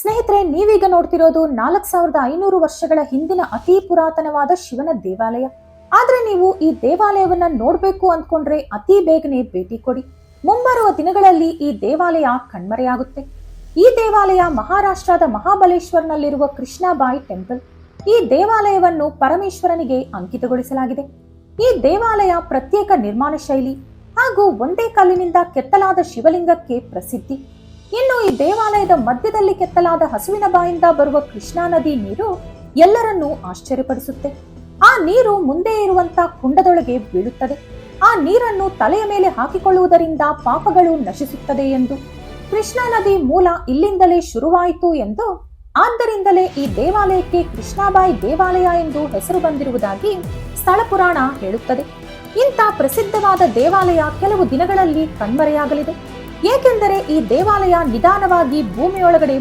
ಸ್ನೇಹಿತರೆ, ನೀವೀಗ ನೋಡ್ತಿರೋದು ನಾಲ್ಕ್ ಸಾವಿರದ ಐನೂರು ವರ್ಷಗಳ ಹಿಂದಿನ ಅತಿ ಪುರಾತನವಾದ ಶಿವನ ದೇವಾಲಯ. ಆದ್ರೆ ನೀವು ಈ ದೇವಾಲಯವನ್ನ ನೋಡ್ಬೇಕು ಅಂದ್ಕೊಂಡ್ರೆ ಅತಿ ಬೇಗನೆ ಭೇಟಿ ಕೊಡಿ. ಮುಂಬರುವ ದಿನಗಳಲ್ಲಿ ಈ ದೇವಾಲಯ ಕಣ್ಮರೆಯಾಗುತ್ತೆ. ಈ ದೇವಾಲಯ ಮಹಾರಾಷ್ಟ್ರದ ಮಹಾಬಲೇಶ್ವರ್ನಲ್ಲಿರುವ ಕೃಷ್ಣಾಬಾಯಿ ಟೆಂಪಲ್. ಈ ದೇವಾಲಯವನ್ನು ಪರಮೇಶ್ವರನಿಗೆ ಅಂಕಿತಗೊಳಿಸಲಾಗಿದೆ. ಈ ದೇವಾಲಯ ಪ್ರತ್ಯೇಕ ನಿರ್ಮಾಣ ಶೈಲಿ ಹಾಗೂ ಒಂದೇ ಕಲ್ಲಿನಿಂದ ಕೆತ್ತಲಾದ ಶಿವಲಿಂಗಕ್ಕೆ ಪ್ರಸಿದ್ಧಿ. ಈ ದೇವಾಲಯದ ಮಧ್ಯದಲ್ಲಿ ಕೆತ್ತಲಾದ ಹಸುವಿನ ಬಾಯಿಂದ ಬರುವ ಕೃಷ್ಣಾ ನದಿ ನೀರು ಎಲ್ಲರನ್ನೂ ಆಶ್ಚರ್ಯಪಡಿಸುತ್ತೆ. ಆ ನೀರು ಮುಂದೆ ಇರುವಂತ ಕುಂಡದೊಳಗೆ ಬೀಳುತ್ತದೆ. ಆ ನೀರನ್ನು ತಲೆಯ ಮೇಲೆ ಹಾಕಿಕೊಳ್ಳುವುದರಿಂದ ಪಾಪಗಳು ನಶಿಸುತ್ತದೆ ಎಂದು ಕೃಷ್ಣಾ ನದಿ ಮೂಲ ಇಲ್ಲಿಂದಲೇ ಶುರುವಾಯಿತು ಎಂದು ಆದ್ದರಿಂದಲೇ ಈ ದೇವಾಲಯಕ್ಕೆ ಕೃಷ್ಣಾಬಾಯಿ ದೇವಾಲಯ ಎಂದು ಹೆಸರು ಬಂದಿರುವುದಾಗಿ ಸ್ಥಳ ಪುರಾಣ ಹೇಳುತ್ತದೆ. ಇಂಥ ಪ್ರಸಿದ್ಧವಾದ ದೇವಾಲಯ ಕೆಲವು ದಿನಗಳಲ್ಲಿ ಕಣ್ಮರೆಯಾಗಲಿದೆ. ಏಕೆಂದರೆ ಈ ದೇವಾಲಯ ನಿಧಾನವಾಗಿ ಭೂಮಿಯೊಳಗಡೆ